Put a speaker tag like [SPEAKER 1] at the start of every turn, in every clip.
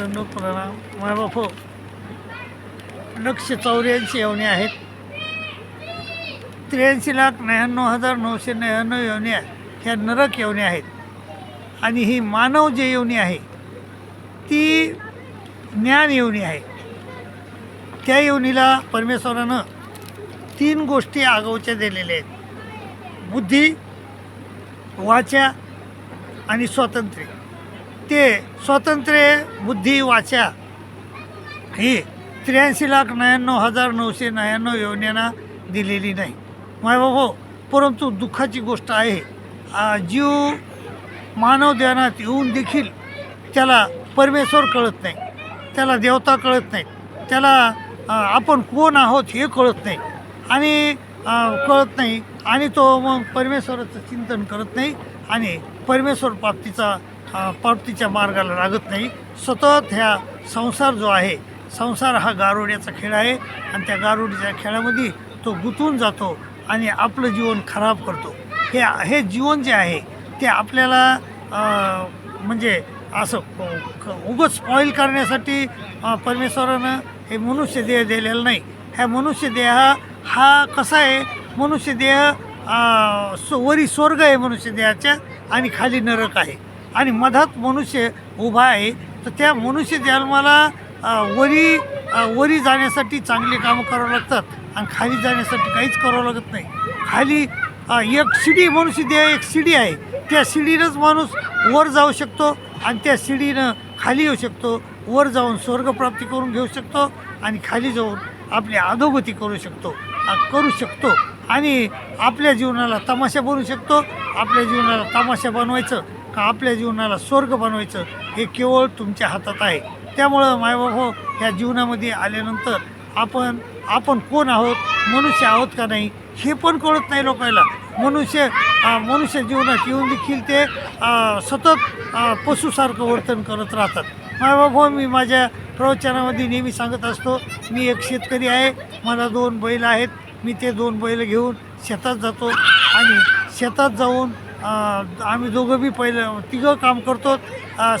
[SPEAKER 1] दंडोत प्रणाम माय बापो लक्ष चौऱ्याऐंशी योनी आहेत. त्र्याऐंशी लाख नव्याण्णव हजार नऊशे नव्याण्णव येवण्या ह्या नरक योनी आहेत. आणि ही मानव जे योनी आहे ती ज्ञान योनी आहे. त्या योनीला परमेश्वरानं तीन गोष्टी आगाऊच्या दिलेल्या आहेत. बुद्धी वाचा आणि स्वातंत्र्य. ते स्वातंत्र्य बुद्धी वाचा ही त्र्याऐंशी लाख नव्याण्णव हजार नऊशे नव्याण्णव योजनेना दिलेली नाही. मायबाबो परंतु दुःखाची गोष्ट आहे जीव मानव ध्यानात येऊन देखील त्याला परमेश्वर कळत नाही त्याला देवता कळत नाही त्याला आपण कोण आहोत हे कळत नाही आणि कळत नाही आणि तो मग परमेश्वराचं चिंतन करत नाही आणि परमेश्वर प्राप्तीचा प्राप्तीच्या मार्गाला लागत नाही. सतत ह्या संसार जो आहे संसार हा गारोड्याचा खेळ आहे आणि त्या गारोडीच्या खेळामध्ये तो गुंतून जातो आणि आपलं जीवन खराब करतो. हे हे जीवन जे आहे ते आपल्याला म्हणजे असं उगच स्पॉईल करण्यासाठी परमेश्वरानं हे मनुष्य देह दिलेलं नाही. ह्या मनुष्य देह हा कसा आहे? मनुष्य देह स्व- वरी स्वर्ग आहे मनुष्य देहाच्या आणि खाली नरक आहे. आणि मधात मनुष्य उभा आहे तर त्या मनुष्य जन्माला वरी वरी जाण्यासाठी चांगली कामं करावं लागतात आणि खाली जाण्यासाठी काहीच करावं लागत नाही. खाली एक शिडी मनुष्य देह एक शिडी आहे. त्या शिडीनंच माणूस वर जाऊ शकतो आणि त्या शिडीनं खाली येऊ शकतो. वर जाऊन स्वर्गप्राप्ती करून घेऊ शकतो आणि खाली जाऊन आपली अधोगती करू शकतो करू शकतो आणि आपल्या जीवनाला तमाशा बनवू शकतो. आपल्या जीवनाला तमाशा बनवायचं का आपल्या जीवनाला स्वर्ग बनवायचं हे केवळ तुमच्या हातात आहे. त्यामुळं मायबाबो हो, ह्या जीवनामध्ये आल्यानंतर आपण आपण कोण आहोत मनुष्य आहोत का नाही हे पण कळत नाही लोकांना मनुष्य मनुष्य जीवनात येऊन देखील ते सतत पशुसारखं वर्तन करत राहतात. मायबाबो हो, मी माझ्या प्रवचनामध्ये नेहमी सांगत असतो मी एक शेतकरी आहे मला दोन बैल आहेत मी ते दोन बैल घेऊन शेतात जातो आणि शेतात जाऊन आम्ही दोघं बी पहिलं तिघं काम करतो.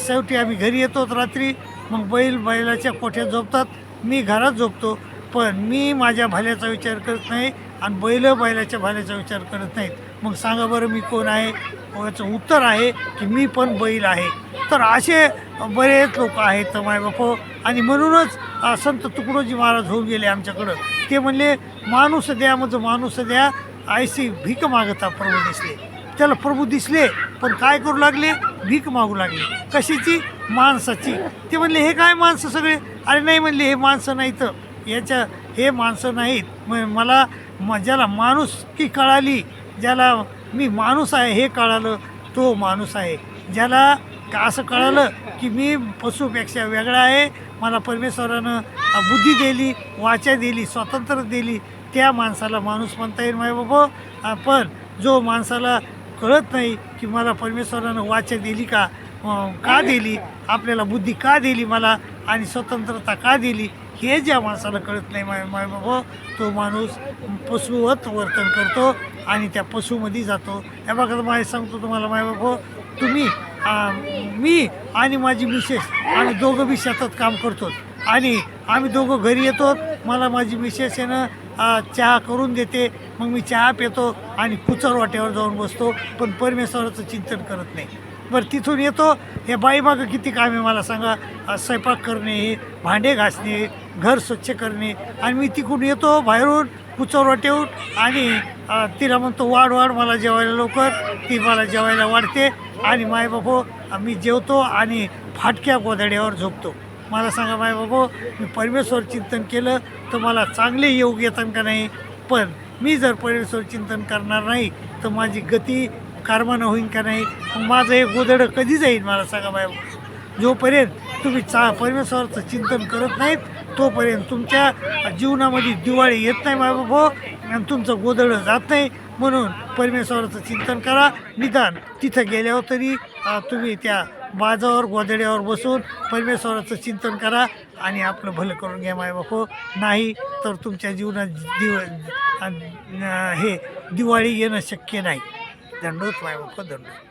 [SPEAKER 1] शेवटी आम्ही घरी येतो रात्री. मग बैल बैलाच्या कोठ्यात झोपतात? मी घरात झोपतो. पण मी माझ्या भाल्याचा विचार करत नाही आणि बैल बैलाच्या भाल्याचा विचार करत नाहीत. मग सांगा बरं मी कोण आहे? याचं उत्तर आहे की मी पण बैल आहे. तर असे बरेच लोक आहेत मायबापो आणि म्हणूनच संत तुकडोजी महाराज होऊन गेले आमच्याकडं. ते म्हणले माणूस द्या म्हणजे माणूस द्या. आयसी भीक मागता प्रभू दिसले त्याला प्रभू दिसले पण काय करू लागले? भीक मागू लागले. कशाची? माणसाची. ते म्हणले हे काय माणसं सगळे? अरे नाही म्हणले हे माणसं नाहीत. याच्या हे माणसं नाहीत. म मला म ज्याला माणूस की कळाली ज्याला मी माणूस आहे हे कळालं तो माणूस आहे. ज्याला का असं कळालं की मी पशुपेक्षा वेगळा आहे मला परमेश्वरानं बुद्धी दिली वाचा दिली स्वातंत्र्य दिली त्या माणसाला माणूस म्हणता येईल माय बाबा. पण जो माणसाला कळत नाही की मला परमेश्वरानं वाचा दिली का का दिली आपल्याला बुद्धी का दिली मला आणि स्वतंत्रता का दिली हे ज्या माणसाला कळत नाही माय माय बाबा तो माणूस पशुवत वर्तन करतो आणि त्या पशुमध्ये जातो. या बघा माय सांगतो तुम्हाला माय बाबा तुम्ही मी आणि माझी मिसेस आम्ही दोघं बी शेतात काम करतो. आणि आम्ही दोघं घरी येतो मला माझी मिसेस आहे ना चहा करून देते. मग मी चहा पितो आणि कुचर वाट्यावर जाऊन बसतो. पण परमेश्वराचं चिंतन करत नाही. बरं तिथून येतो. हे बाईमागं किती काम आहे मला सांगा. स्वयंपाक करणे भांडे घासणे घर स्वच्छ करणे. आणि मी तिकडून येतो बाहेरून कुचर वाटेवून आणि तिला म्हणतो वाढ वाढ मला जेवायला लवकर. ती मला जेवायला वाढते. आणि माय बाबो मी जेवतो आणि फाटक्या गोधड्यावर झोपतो. मला सांगा माय बाबा मी परमेश्वर चिंतन केलं तर मला चांगले योग येतात का नाही? पण मी जर परमेश्वर चिंतन करणार नाही तर माझी गती कारमानं होईन का नाही? मग माझं हे गोदडं कधी जाईल मला सांगा बाय जोपर्यंत तुम्ही चा परमेश्वराचं चिंतन करत नाहीत तोपर्यंत तुमच्या जीवनामध्ये दिवाळी येत नाही माय बाबा आणि तुमचं गोदडं जात नाही. म्हणून परमेश्वराचं चिंतन करा निदान तिथं गेल्यावर तरी तुम्ही त्या बाजावर गोदड्यावर बसून परमेश्वराचं चिंतन करा आणि आपलं भलं करून घ्या माय बापो. नाही तर तुमच्या जीवनात दिव हे दिवाळी येणं शक्य नाही. दंडोत माय बापो दंडोत.